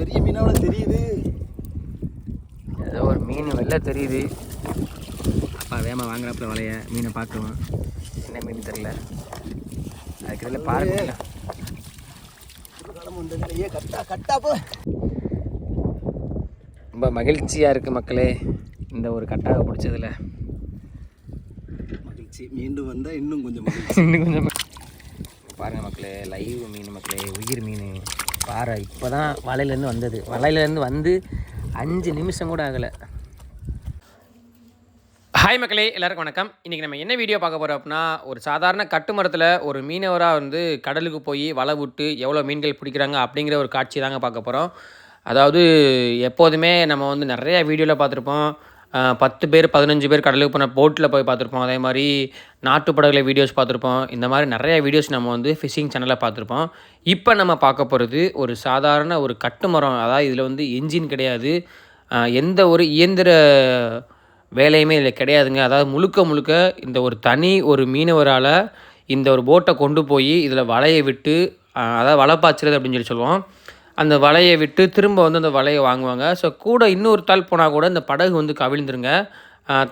பெரிய மீனோட தெரியுது. ஏதோ ஒரு மீன் வெளில தெரியுது. அப்பா வேமா வாங்குறாப்புல வலைய. மீனை பார்க்குவோம் என்ன மீன் தெரில அதுக்கு பாருங்க. ரொம்ப மகிழ்ச்சியாக இருக்குது மக்களே இந்த ஒரு கட்டாக பிடிச்சதுல. மகிழ்ச்சி. மீண்டும் வந்தா இன்னும் கொஞ்சம் இன்னும் கொஞ்சம் பாருங்கள் மக்களே லைவ் மீன் மக்களே உயிர் மீன். பாறை இப்போ தான் வலையிலேருந்து வந்தது. வலையிலேருந்து வந்து அஞ்சு நிமிஷம் கூட ஆகலை. ஹாய் மக்களே எல்லாருக்கும் வணக்கம். இன்றைக்கி நம்ம என்ன வீடியோ பார்க்க போகிறோம் அப்படின்னா ஒரு சாதாரண கட்டுமரத்தில் ஒரு மீனவராக வந்து கடலுக்கு போய் வலை விட்டு எவ்வளோ மீன்கள் பிடிக்கிறாங்க அப்படிங்கிற ஒரு காட்சி தாங்க பார்க்க போகிறோம் அதாவது எப்போதுமே நம்ம வந்து நிறையா வீடியோவில் பார்த்துருப்போம். பத்து பேர் பதினஞ்சு பேர் கடலுக்கு போன போட்டில் போய் பார்த்துருப்போம். அதே மாதிரி நாட்டு படகுல வீடியோஸ் பார்த்துருப்போம். இந்த மாதிரி நிறைய வீடியோஸ் நம்ம வந்து ஃபிஷிங் சேனலில் பார்த்துருப்போம். இப்போ நம்ம பார்க்க போகிறது ஒரு சாதாரண ஒரு கட்டுமரம். அதாவது இதில் வந்து என்ஜின் கிடையாது. எந்த ஒரு இயந்திர வேலையுமே இதில் கிடையாதுங்க. அதாவது முழுக்க முழுக்க இந்த ஒரு தனி ஒரு மீனவரால் இந்த ஒரு போட்டை கொண்டு போய் இதில் வலையை விட்டு அதாவது வலை பாய்ச்சுறது அப்படின்னு சொல்லி சொல்லுவோம். அந்த வலையை விட்டு திரும்ப வந்து அந்த வலையை வாங்குவாங்க. ஸோ கூட இன்னொரு தாள் போனால் கூட இந்த படகு வந்து கவிழ்ந்துருங்க.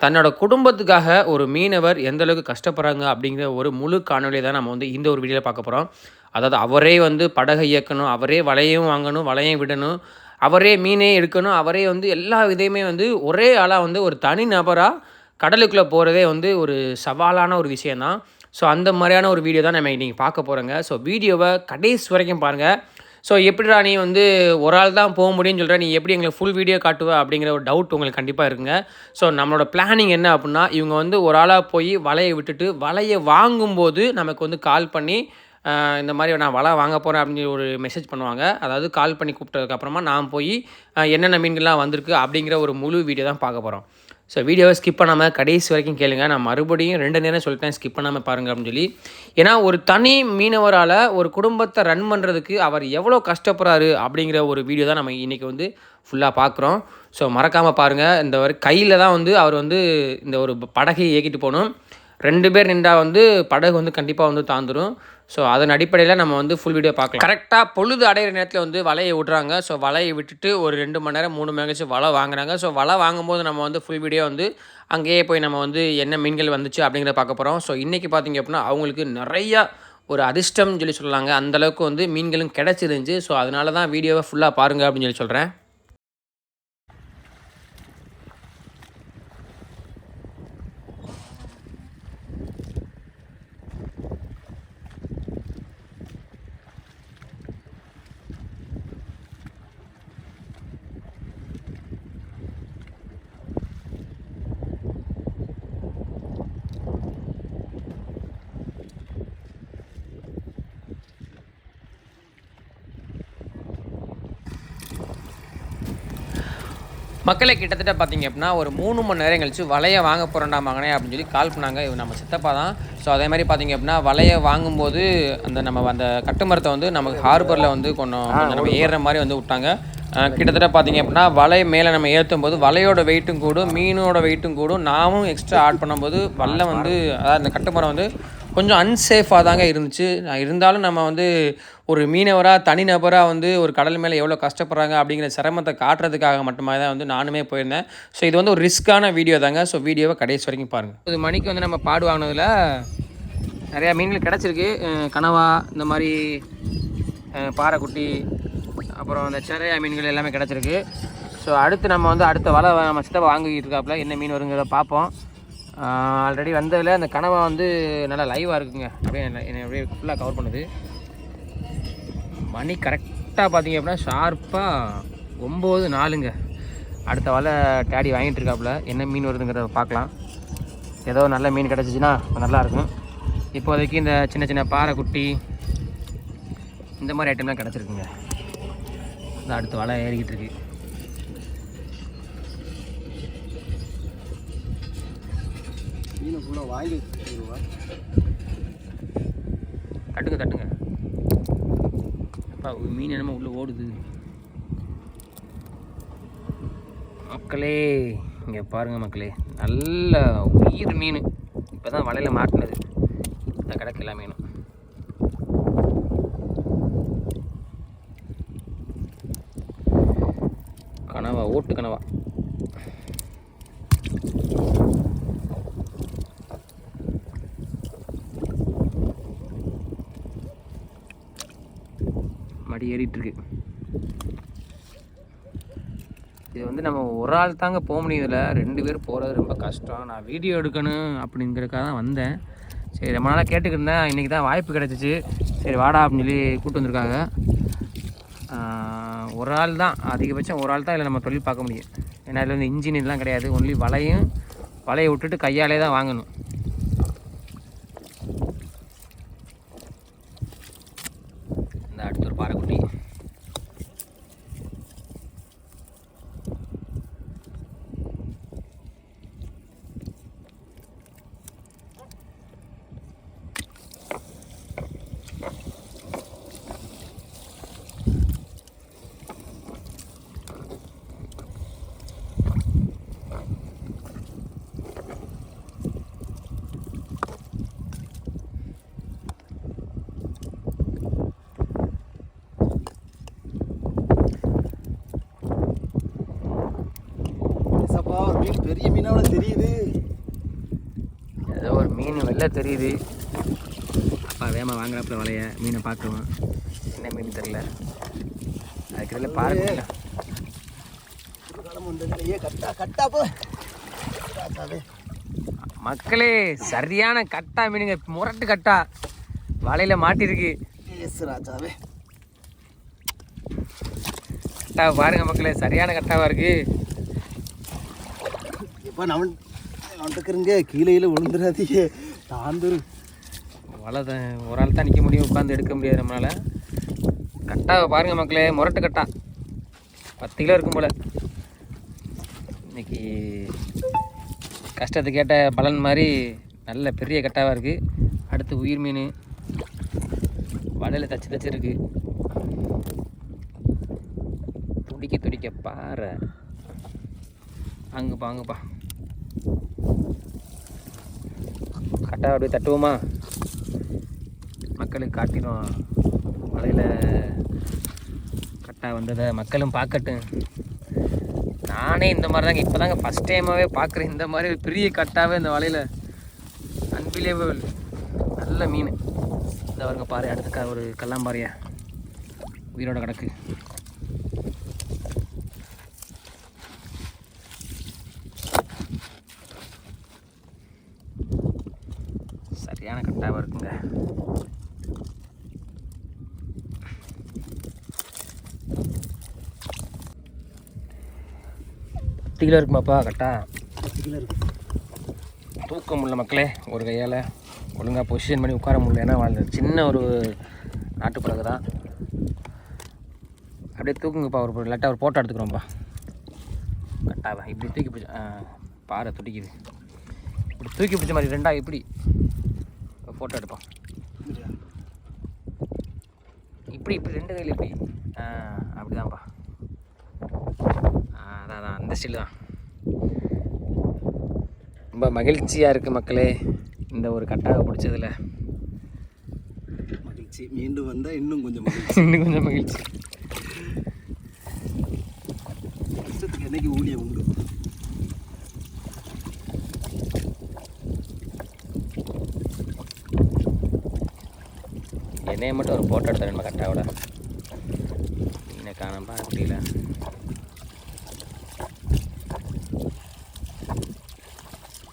தன்னோட குடும்பத்துக்காக ஒரு மீனவர் எந்த அளவுக்கு கஷ்டப்படுறாங்க அப்படிங்கிற ஒரு முழு காணொலியை தான் நம்ம வந்து இந்த ஒரு வீடியோவில் பார்க்க போகிறோம் அதாவது அவரே வந்து படகை இயக்கணும் அவரே வலையும் வாங்கணும் வலையும் விடணும் அவரே மீனே எடுக்கணும் அவரே வந்து எல்லா இதையுமே வந்து ஒரே ஆளாக வந்து ஒரு தனி நபராக கடலுக்குள்ளே போகிறதே வந்து ஒரு சவாலான ஒரு விஷயந்தான் ஸோ அந்த மாதிரியான ஒரு வீடியோ தான் நம்ம இன்றைக்கி பார்க்க போகிறோங்க ஸோ வீடியோவை கடைசி வரைக்கும் பாருங்கள் ஸோ எப்படிடா நீ வந்து ஒரு ஆள் தான் போக முடியும்னு சொல்கிற நீ எப்படி எங்களை ஃபுல் வீடியோ காட்டுவ அப்படிங்கிற ஒரு டவுட் உங்களுக்கு கண்டிப்பாக இருக்குங்க. ஸோ நம்மளோட பிளானிங் என்ன அப்படின்னா இவங்க வந்து ஒரு ஆளாக போய் வலையை விட்டுட்டு வலையை வாங்கும்போது நமக்கு வந்து கால் பண்ணி இந்த மாதிரி நான் வலை வாங்க போகிறேன் அப்படின்னு ஒரு மெசேஜ் பண்ணுவாங்க. அதாவது கால் பண்ணி கூப்பிட்டதுக்கப்புறமா நான் போய் என்னென்ன மீன்கள்லாம் வந்திருக்கு அப்படிங்கிற ஒரு முழு வீடியோ தான் பார்க்க போகிறோம் ஸோ வீடியோவை ஸ்கிப் பண்ணாமல் கடைசி வரைக்கும் கேளுங்க. நான் மறுபடியும் ரெண்டு நேரம் சொல்லிட்டேன் ஸ்கிப் பண்ணாமல் பாருங்க அப்படின்னு சொல்லி. ஏன்னா ஒரு தனி மீனவரால் ஒரு குடும்பத்தை ரன் பண்ணுறதுக்கு அவர் எவ்வளோ கஷ்டப்படுறாரு அப்படிங்கிற ஒரு வீடியோ தான் நம்ம இன்றைக்கி வந்து ஃபுல்லாக பார்க்குறோம். ஸோ மறக்காமல் பாருங்கள் இந்த ஒரு கையில் தான் வந்து அவர் வந்து இந்த ஒரு படகை இயக்கிட்டு போகணும் ரெண்டு பேர் நின்றா வந்து படகு வந்து கண்டிப்பாக வந்து தாந்துடும் ஸோ அதன் அடிப்படையில் நம்ம வந்து ஃபுல் வீடியோ பார்க்கலாம். கரெக்டாக பொழுது அடையிற நேரத்தில் வந்து வலையை விட்றாங்க. ஸோ வலையை விட்டுட்டு ஒரு ரெண்டு மணி நேரம் மூணு மணி நேரம் கழிச்சு வலை வாங்குறாங்க. ஸோ வலை வாங்கும்போது நம்ம வந்து ஃபுல் வீடியோ வந்து அங்கேயே போய் நம்ம வந்து என்ன மீன்கள் வந்துச்சு அப்படிங்கிறத பார்க்க போகிறோம் ஸோ இன்றைக்கி பார்த்திங்க அப்படின்னா அவங்களுக்கு நிறையா ஒரு அதிர்ஷ்டம்னு சொல்லி சொல்லலாங்க அந்தளவுக்கு வந்து மீன்களும் கிடச்சிருந்துச்சு. ஸோ அதனால தான் வீடியோவை ஃபுல்லாக பாருங்கள் அப்படின்னு சொல்லி சொல்கிறேன் மக்களை கிட்டத்தட்ட பார்த்தீங்க அப்படின்னா ஒரு மூணு மணி நேரம் கழிச்சு வலையை வாங்க போகிறேன்டா மகனே அப்படின்னு சொல்லி கால் பண்ணாங்க. இவங்க நம்ம சித்தப்பா தான். ஸோ அதே மாதிரி பார்த்தீங்க அப்படின்னா வலையை வாங்கும்போது அந்த நம்ம அந்த கட்டுமரத்தை வந்து நமக்கு ஹார்பரில் வந்து கொஞ்சம் நம்ம ஏறுற மாதிரி வந்து விட்டாங்க. கிட்டத்தட்ட பார்த்தீங்க அப்படின்னா வலை மேலே நம்ம ஏற்றும் போது வலையோட வெயிட்டும் கூடும் மீனோட வெயிட்டும் கூடும். நாமும் எக்ஸ்ட்ரா ஆட் பண்ணும்போது வலை வந்து அதாவது அந்த கட்டுமரம் வந்து கொஞ்சம் அன்சேஃபாக தாங்க இருந்துச்சு. நான் இருந்தாலும் நம்ம வந்து ஒரு மீனவராக தனிநபராக வந்து ஒரு கடல் மேலே எவ்வளோ கஷ்டப்படுறாங்க அப்படிங்கிற சிரமத்தை காட்டுறதுக்காக மட்டுமே தான் வந்து நானுமே போயிருந்தேன். ஸோ இது வந்து ஒரு ரிஸ்க்கான வீடியோ தாங்க. ஸோ வீடியோவை கடைசி வரைக்கும் பாருங்கள் இது மணிக்கு வந்து நம்ம பாடு வாங்கினதில் நிறையா மீன்கள் கிடச்சிருக்கு. கனவா இந்த மாதிரி பாறைக்குட்டி அப்புறம் அந்த சிறையா மீன்கள் எல்லாமே கிடச்சிருக்கு. ஸோ அடுத்து நம்ம வந்து அடுத்த வலை நம்ம சித்தப்பா வாங்கிட்டு இருக்காப்புல என்ன மீன் வருங்கிறத பார்ப்போம். ஆல்ரெடி வந்ததில் அந்த கனவா வந்து நல்லா லைவாக இருக்குங்க. அப்படியே என்னை அப்படியே ஃபுல்லாக கவர் பண்ணுது. மணி கரெக்டாக பார்த்தீங்க அப்படின்னா ஷார்ப்பாக ஒம்பது நாலுங்க. அடுத்த வலை டேடி வாங்கிட்டு இருக்காப்புல. என்ன மீன் வருதுங்கிறத பார்க்கலாம். ஏதோ நல்ல மீன் கிடச்சிச்சின்னா நல்லாயிருக்கும் இப்போதைக்கு இந்த சின்ன சின்ன பாறை குட்டி இந்த மாதிரி ஐட்டம்லாம் கிடச்சிருக்குங்க. அடுத்த வலை ஏறிக்கிட்டு இருக்கு. மீனை ஃபுல்லாக வாங்கி வச்சுருவா தட்டுங்க தட்டுங்க. அப்பா மீன் என்னமோ உள்ளே ஓடுது. மக்களே இங்கே பாருங்கள் மக்களே. நல்ல உயிர் மீன். இப்போ தான் வலையில் மாட்டினது. இந்த கிடக்கு எல்லா மீனும் கனவா ஓட்டு கனவா. ஏறிட்டுருக்கு. இது வந்து நம்ம ஒரு ஆள் தாங்க போக முடியும் இதில் ரெண்டு பேர் போகிறது ரொம்ப கஷ்டம். நான் வீடியோ எடுக்கணும் அப்படிங்கிறதுக்காக தான் வந்தேன். சரி ரொம்ப நாளாக கேட்டுக்கிட்டு இருந்தேன் இன்றைக்கி தான் வாய்ப்பு கிடச்சிச்சு. சரி வாடா அப்படின்னு சொல்லி கூப்பிட்டு வந்திருக்காங்க. ஒரு ஆள் தான். அதிகபட்சம் ஒரு ஆள் தான் இதில் நம்ம தொழில் பார்க்க முடியும். ஏன்னா இதில் வந்து இன்ஜின் இதெல்லாம் கிடையாது. ஒன்லி வலையும் வலையை விட்டுட்டு கையாலே தான் வாங்கணும் இந்த அடுத்த ஒரு பாறைக்குட்டி சப்பா ஒரு மீன் பெரிய மீனோட தெரியுது ஏதோ வெளில தெரியுது. அப்பா வேமா வாங்குறாப்புல வலைய மீனை பார்க்குவோம் என்ன மீன் தெரில அதுக்கு பாருங்க. குறுக்காலம் வந்ததுல ஏ கட்டா கட்டா போ ராஜாவே மக்களே சரியான கட்டா மீனுங்க. முரட்டு கட்டா. வலையில மாட்டிருக்கு. எஸ் ராஜாவே கட்டா பாருங்க மக்களே சரியான கட்டாவா இருக்கு. இப்போ நான் வந்துக்கிறங்க கீழே கீழே விழுந்துடாதீங்க தாந்தூர் வலை தான் ஒரு ஆள் தான் நிற்க முடியும் உட்காந்து எடுக்க முடியாது நம்மளால். கட்டாவை பாருங்கள் மக்களே முரட்டு கட்டா. பத்து கிலோ இருக்கும் போல். இன்னைக்கு கஷ்டத்துக்கு கேட்ட பலன் மாதிரி நல்ல பெரிய கட்டாவாக இருக்குது அடுத்து உயிர் மீன். வலையில் தச்சு தச்சுருக்கு துடிக்க துடிக்க பாறை. அங்கேப்பா அங்கேப்பா கட்டா அப்படியே தட்டுவோமா? மக்களுக்கு காட்டிடும் வலையில் கட்டாக வந்ததை மக்களும் பார்க்கட்டும். நானே இந்த மாதிரி தாங்க இப்போ தாங்க ஃபஸ்ட் டைமாகவே பார்க்குறேன். இந்த மாதிரி ஒரு பெரிய கட்டாவே இந்த வலையில் அன்பிலேபிள் நல்ல மீன். இந்த வருங்க பாரு அடுத்த ஒரு கல்லாம்பாறையா? உயிரோட கிடக்கு. சரியான கட்டாவாக இருக்குங்க. பத்து கிலோ இருக்குமாப்பா கட்டா? பத்து கிலோ இருக்கு. தூக்க முடியல மக்களே ஒரு கையால் ஒழுங்காக பொசிஷன் பண்ணி உட்கார முடியல ஏன்னா வாழ்ந்த சின்ன ஒரு நாட்டுப்பழகு தான். அப்படியே தூக்குங்கப்பா ஒரு லெட்டாக ஒரு ஃபோட்டோ எடுத்துக்கிறோம்ப்பா கட்டாவா? இப்படி தூக்கி பிடிச்ச பாறை துடிக்குது. இப்படி தூக்கி பிடிச்ச மாதிரி ரெண்டா இப்படி. ஃபோட்டோ எடுப்போம். இப்படி இப்படி ரெண்டு கையில் இப்படி. அப்படிதான்ப்பா. அதான் அதான் அந்த ஸ்டில் தான். ரொம்ப மகிழ்ச்சியாக இருக்குது மக்களே இந்த ஒரு கட்டாக பிடிச்சதுல. மகிழ்ச்சி. மீண்டும் வந்தால் இன்னும் கொஞ்சம் மகிழ்ச்சி. இன்னும் கொஞ்சம் மகிழ்ச்சி. கஷ்டத்துக்கு என்னைக்கு ஊழியம் உண்டு? என்னைய மட்டும் ஒரு ஃபோட்டோ எடுத்தேன் நம்ம கட்டாவோட மீனை காணாம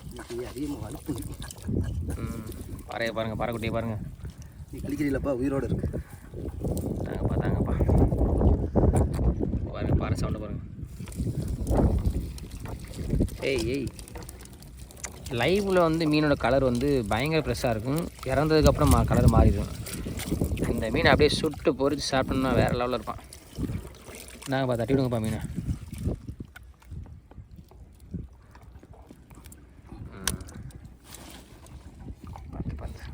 இன்னைக்கு அதிகமாக வளர்ப்பு பாறையை பாருங்கள் பாறைக்குட்டியை பாருங்கள் நீ கழிக்கிறீங்களப்பா உயிரோடு இருக்கு. தாங்கப்பா தாங்கப்பா பாருங்க பாறை சவுண்டு பாருங்க. ஏய் ஏய். லைவில் வந்து மீனோட கலர் வந்து பயங்கர ஃப்ரெஷ்ஷாக இருக்கும். இறந்ததுக்கப்புறம் கலர் மாறிடும். இந்த மீனை அப்படியே சுட்டு பொறிச்சு சாப்பிட்டோம்னா வேறு லெவலில் இருப்பான். நாங்கப்பா தட்டி விடுங்கப்பா மீனை ம். பார்த்து பார்த்து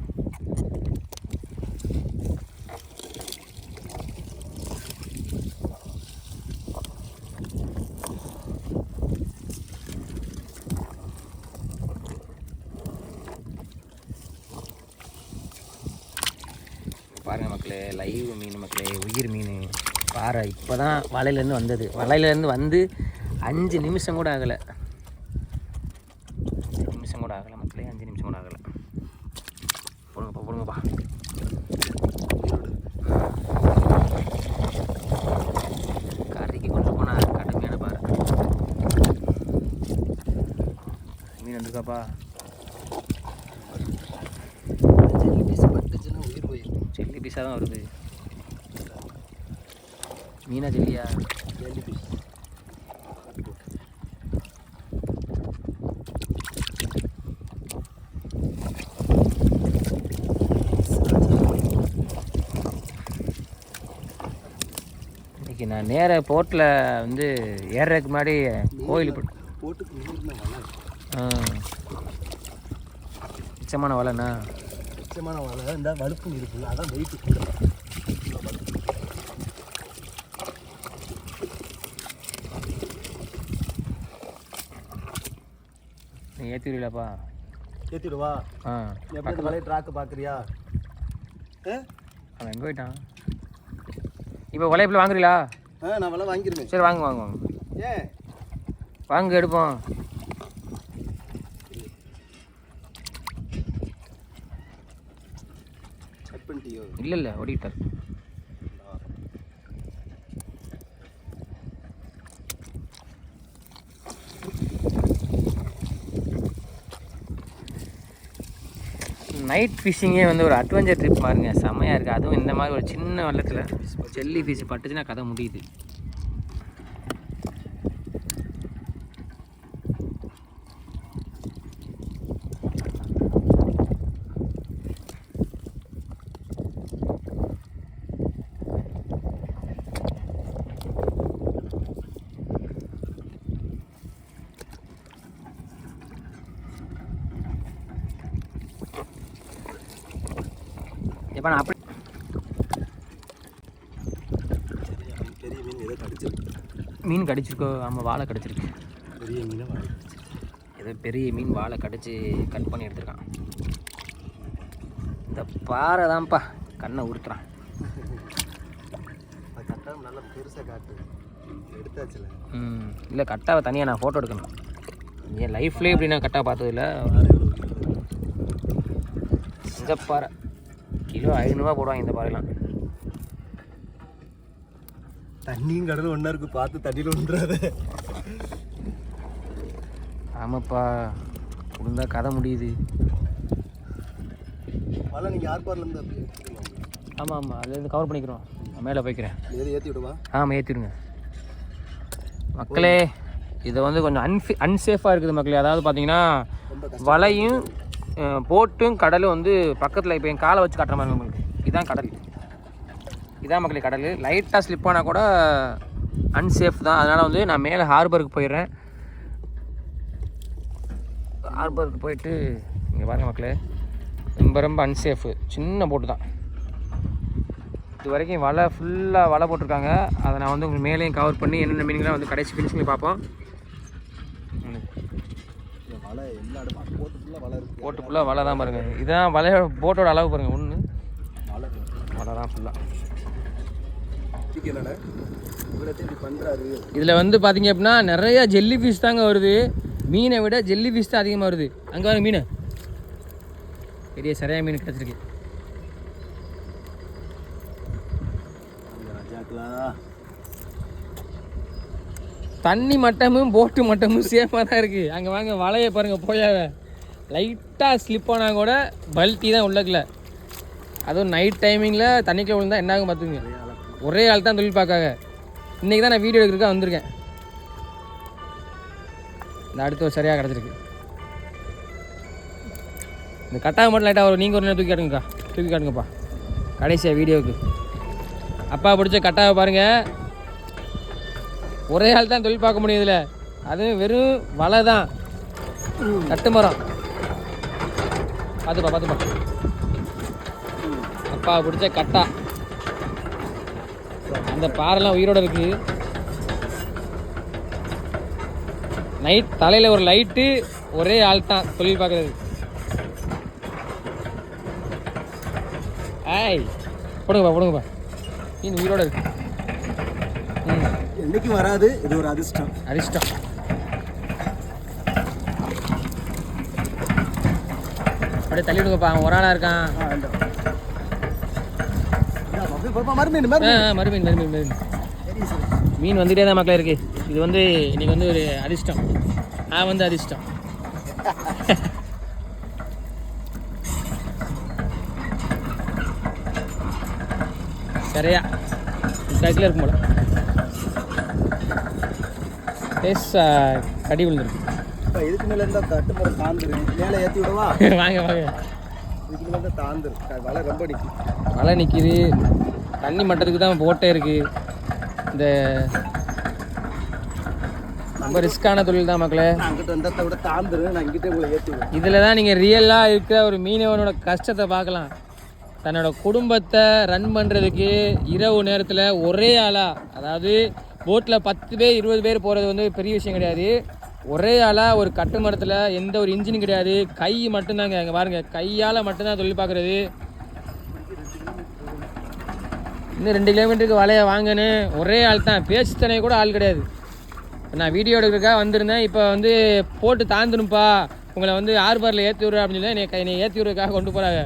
பாருங்க மக்களே லைவ் மீன் மக்களே உயிர் மீன் பாறை இப்போ தான் வலையிலேருந்து வந்தது. வலையிலேருந்து வந்து அஞ்சு நிமிஷம் கூட ஆகலை. அஞ்சு நிமிஷம் கூட ஆகலை மக்களே அஞ்சு நிமிஷம் கூட ஆகலை. போடுங்கப்பா போடுங்கப்பா. கறிக்கு கொண்டு போனால் கடுமையான பாறை. மீன் வந்துருக்காப்பா. ஜெல்லி உயிர் போயிடும் ஜெல்லி பீஸாக தான் வருது. மீனா ஜெல்லியா ஜெல்லி நான் நேர போட்டில் வந்து ஏறுறதுக்கு முன்னாடி கோயில் போட்டு போட்டுக்கு ஆ. மிச்சமான வலைண்ணா? மிச்சமான வலை இந்த வலுப்பு இருக்குல்ல அதான் வெயிட் கூட நீ ஏற்றிடுவிலப்பா ஏற்றிடுவா ஆ எப்படி வலையை ட்ராக்கு பார்க்குறியா அவன் எங்கே போயிட்டான்? இப்போ வலையப்பில் வாங்குறீங்களா ஆ நான் வலை வாங்கிருவேன். சரி வாங்க வாங்க வாங்க. ஏன்? வாங்க எடுப்போம். இல்லை இல்லை ஓடிட்டார். நைட் ஃபிஷிங்கே வந்து ஒரு அட்வென்ச்சர் ட்ரிப் மாதிரிங்க. செம்மையாக இருக்குது அதுவும் இந்த மாதிரி ஒரு சின்ன வெள்ளத்தில் ஜெல்லி ஃபிஷ் பட்டுச்சுன்னா கதை முடியுது எப்போ நான் அப்படி பெரிய மீன் ஏதோ கடிச்சிருக்கு மீன் கடிச்சிருக்கோ? ஆமாம் வாழை கடிச்சிருக்கு. பெரிய மீனை வாங்கி ஏதோ பெரிய மீன் வாழை கடிச்சு கட் பண்ணி எடுத்திருக்கான். இந்த பாறை தான்ப்பா கண்ணை உறுத்துறான் கரெக்டாக நல்லா பெருசாக காட்டு. எடுத்தாச்சுல. ம் இல்லை கட்டாவை தனியாக நான் ஃபோட்டோ எடுக்கணும். என் லைஃப்லேயே இப்படி நான் கட்டாவை பார்த்ததில்ல. இந்த பாறை. கிலோ ஐநூறுரூவா போடுவாங்க இந்த பாறைலாம். தண்ணியும் கடலும் ஒன்றா இருக்கு பார்த்து தண்ணியில் ஒன்றாத ஆமாப்பா விழுந்தா கதை முடியுது. வலை நீங்கள் ஏர்பாட்லேருந்து அப்படி எடுத்துக்கோங்க ஆமாம் ஆமாம் அதுலேருந்து கவர் பண்ணிக்கிறோம். நான் மேலே போய்க்கிறேன். ஏது ஏற்றி விடுவா? ஆமாம் ஏற்றிடுங்க மக்களே இது வந்து கொஞ்சம் அன்ஃபி அன்சேஃபாக இருக்குது மக்களே. அதாவது பார்த்தீங்கன்னா வலையும் போட்டும் கடலும் வந்து பக்கத்தில் இப்போ என் காலை வச்சு காட்டுற மாதிரி உங்களுக்கு இதான் கடல். இதான் மக்களே கடல். லைட்டாக ஸ்லிப் ஆனால் கூட அன்சேஃப் தான். அதனால் வந்து நான் மேலே ஹார்பருக்கு போயிடுறேன். ஹார்பருக்கு போயிட்டு இங்கே பாருங்க மக்களே. ரொம்ப ரொம்ப அன்சேஃபு சின்ன போட்டு தான். இது வரைக்கும் வலை ஃபுல்லாக வலை போட்டிருக்காங்க. அதை நான் வந்து உங்களுக்கு மேலேயும் கவர் பண்ணி என்னென்ன மீனிங்லாம் வந்து கடைசி ஃபினிஷிங் பார்ப்போம். போட்டு ஃபுல்லாக வலை தான் பாருங்கள் இதுதான் வலையோட போட்டோட அளவு பாருங்கள் ஒன்று வலை வலை தான் ஃபுல்லாக பண்ணுறாரு இதில் வந்து பார்த்தீங்க அப்படின்னா நிறைய ஜெல்லி ஃபிஷ் தாங்க வருது. மீனை விட ஜெல்லி ஃபிஷ் தான் அதிகமாக வருது. அங்கே வாங்க மீன். பெரிய சரியாக மீன் கிடச்சிருக்கு. தண்ணி மட்டமும் போட்டு மட்டமும் சேமாக தான் இருக்குது அங்கே வாங்க வலையை பாருங்கள் போயாவ லைட்டாக ஸ்லிப் ஆனால் கூட பல்ட்டி தான் உள்ளக்குல அதுவும் நைட் டைமிங்கில் தண்ணிக்குள்ள விழுந்தா என்ன ஆகும் பார்த்துங்க ஒரே ஆள் தான் தொழில் பார்க்காங்க. இன்றைக்கி தான் நான் வீடியோ எடுக்கிறதுக்காக வந்திருக்கேன். இந்த அடுத்து ஒரு சரியாக கிடச்சிருக்கு. இந்த கட்டாக மட்டும் லைட்டாக வரும். நீங்கள் ஒரு நேரம் தூக்கி காட்டுங்கக்கா. தூக்கி காட்டுங்கப்பா. கடைசியாக வீடியோவுக்கு. அப்பா பிடிச்ச கட்டாவை பாருங்கள் ஒரே ஆள் தான் தொழில் பார்க்க முடியும் இதில். அதுவும் வெறும் வலை தான். கட்டு மரம். பார்த்துப்பா பார்த்துப்பா. அப்பா பிடிச்ச கட்டா. அந்த பாறைலாம் உயிரோட இருக்கு. நைட் தலையில் ஒரு லைட்டு ஒரே ஆள் தான் தொழில் பார்க்குறது. ஏய் போடுங்கப்பா போடுங்கப்பா. மீன் உயிரோட இருக்கு. என்னைக்கும் வராது இது ஒரு அதிர்ஷ்டம். அதிர்ஷ்டம். அப்படியே தள்ளி விடுங்கப்பா அவன் ஒரு ஆளாக இருக்கான் ஆ, இந்த. இந்தா, அப்படியே பாப்பா, மறுமீன் ஆ, மறுமீன் ஆ, மறுமீன் சரி சரி மீன் வந்துட்டே தான் மக்களே இருக்கு. இது வந்து இன்னைக்கு வந்து ஒரு அதிர்ஷ்டம். நான் வந்து அதிர்ஷ்டம். சரியா? முக்கால் இருக்கும் போல. பேஸ் கடி விழுந்துருக்கு. இப்போ இதுக்கு மேலே இருந்தால் தட்டு மேலே தாந்துரு மேலே ஏற்றி விடவா? வாங்க வாங்க. இதுக்கு க- வலை ரொம்ப நிற்கும் மழை நிற்கிது தண்ணி மட்டத்துக்கு தான் போட்டே இருக்கு. இந்த ரொம்ப ரிஸ்க்கான தொழில் தான் மக்களே. அங்கிட்ட வந்தால் விட தாந்துரு நான் இங்கிட்டே உங்களை இதில் தான் நீங்கள் ரியலாக இருக்கிற ஒரு மீனவனோட கஷ்டத்தை பார்க்கலாம். தன்னோட குடும்பத்தை ரன் பண்ணுறதுக்கு இரவு நேரத்தில் ஒரே ஆளாக அதாவது போட்டில் பத்து பேர் இருபது பேர் போகிறது வந்து பெரிய விஷயம் கிடையாது. ஒரே ஆளாக ஒரு கட்டுமரத்தில் எந்த ஒரு இன்ஜினும் கிடையாது. கை மட்டும்தாங்க அங்கே பாருங்கள் கையால் மட்டும்தான் தொழில் பார்க்குறது. இன்னும் ரெண்டு கிலோமீட்டருக்கு வலையை வாங்கன்னு ஒரே ஆள் தான் பேச்சு கூட ஆள் கிடையாது. நான் வீடியோ எடுக்கிறதுக்காக வந்திருந்தேன். இப்போ வந்து போட்டு தாண்டணும்ப்பா உங்களை வந்து ஆர்பாரில் ஏற்றி விடுற அப்படின்னு சொல்லி என்னை என்னை ஏற்றி விடுறதுக்காக கொண்டு போகிறாங்க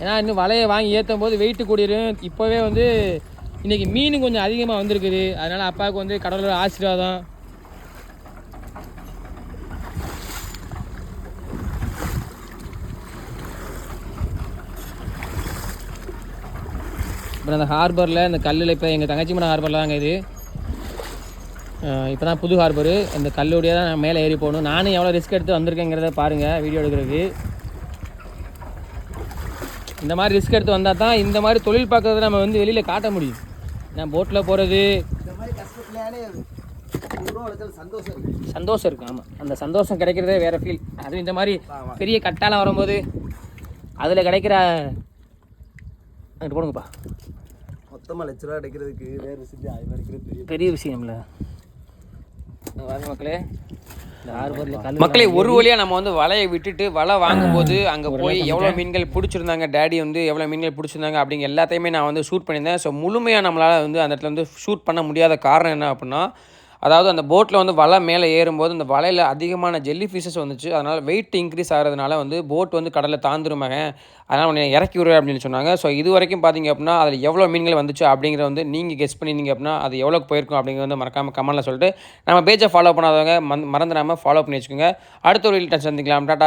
ஏன்னா இன்னும் வலையை வாங்கி ஏற்றும் போது வெயிட்டு கூடிரும். இப்போவே வந்து இன்றைக்கி மீன் கொஞ்சம் அதிகமாக வந்திருக்குது. அதனால் அப்பாவுக்கு வந்து கடவுளோட ஆசீர்வாதம். அப்புறம் அந்த ஹார்பரில் இந்த கல்லில் இப்போ எங்கள் தங்கச்சி மன ஹார்பரில் தாங்க இது. இப்போ தான் புது ஹார்பரு இந்த கல்லுடைய தான் நான் மேலே ஏறி போகணும். நானும் எவ்வளோ ரிஸ்க் எடுத்து வந்திருக்கேங்கிறத பாருங்கள் வீடியோ எடுக்கிறதுக்கு. இந்த மாதிரி ரிஸ்க் எடுத்து வந்தால் தான் இந்த மாதிரி தொழில் பார்க்கறத நம்ம வந்து வெளியில் காட்ட முடியும். நான் போட்டில் போகிறது சந்தோஷம் இருக்கு. சந்தோஷம் இருக்குது ஆமாம் அந்த சந்தோஷம் கிடைக்கிறதே வேறு ஃபீல் அதுவும் இந்த மாதிரி பெரிய கட்டாலம் வரும்போது அதில் கிடைக்கிற போடுங்கப்பா. மொத்தமாக லட்ச ரூபா கிடைக்கிறதுக்கு வேறு செஞ்சு ஆயிரம் கிடைக்கிறது பெரிய பெரிய விஷயம்ல. வாங்க மக்களே. மக்களே ஒரு வழியாக நம்ம வந்து வலையை விட்டுட்டு வலை வாங்கும்போது அங்கே போய் எவ்வளோ மீன்கள் பிடிச்சிருந்தாங்க டேடி வந்து எவ்வளோ மீன்கள் பிடிச்சிருந்தாங்க அப்படிங்க எல்லாத்தையுமே நான் வந்து ஷூட் பண்ணியிருந்தேன். ஸோ முழுமையாக நம்மளால் வந்து அந்த இடத்துல வந்து ஷூட் பண்ண முடியாத காரணம் என்ன அப்படின்னா அதாவது அந்த போட்டில் வந்து வலை மேலே ஏறும்போது அந்த வலையில் அதிகமான ஜெல்லி ஃபிஷஸ் வந்துச்சு. அதனால் வெயிட் இன்க்ரீஸ் ஆகிறதுனால வந்து போட் வந்து கடலில் தாந்துருமாங்க அதனால் உன்னை இறக்கி விடுற அப்படின்னு சொன்னாங்க. ஸோ இது வரைக்கும் பார்த்தீங்க அப்படின்னா அதில் எவ்வளோ மீன்கள் வந்துச்சு அப்படிங்கிறத வந்து நீங்கள் கெஸ் பண்ணியிருந்தீங்க அப்படின்னா அது எவ்வளோக்கு போயிருக்கும் அப்படிங்கிறத வந்து மறக்காமல் கமெண்ட்டில் சொல்லிட்டு நம்ம பேஜை ஃபாலோ பண்ணாதவங்க மறந்துடாமல் ஃபாலோ பண்ணி வச்சுக்கோங்க. அடுத்த ஒரு சந்திக்கலாம். டாட்டா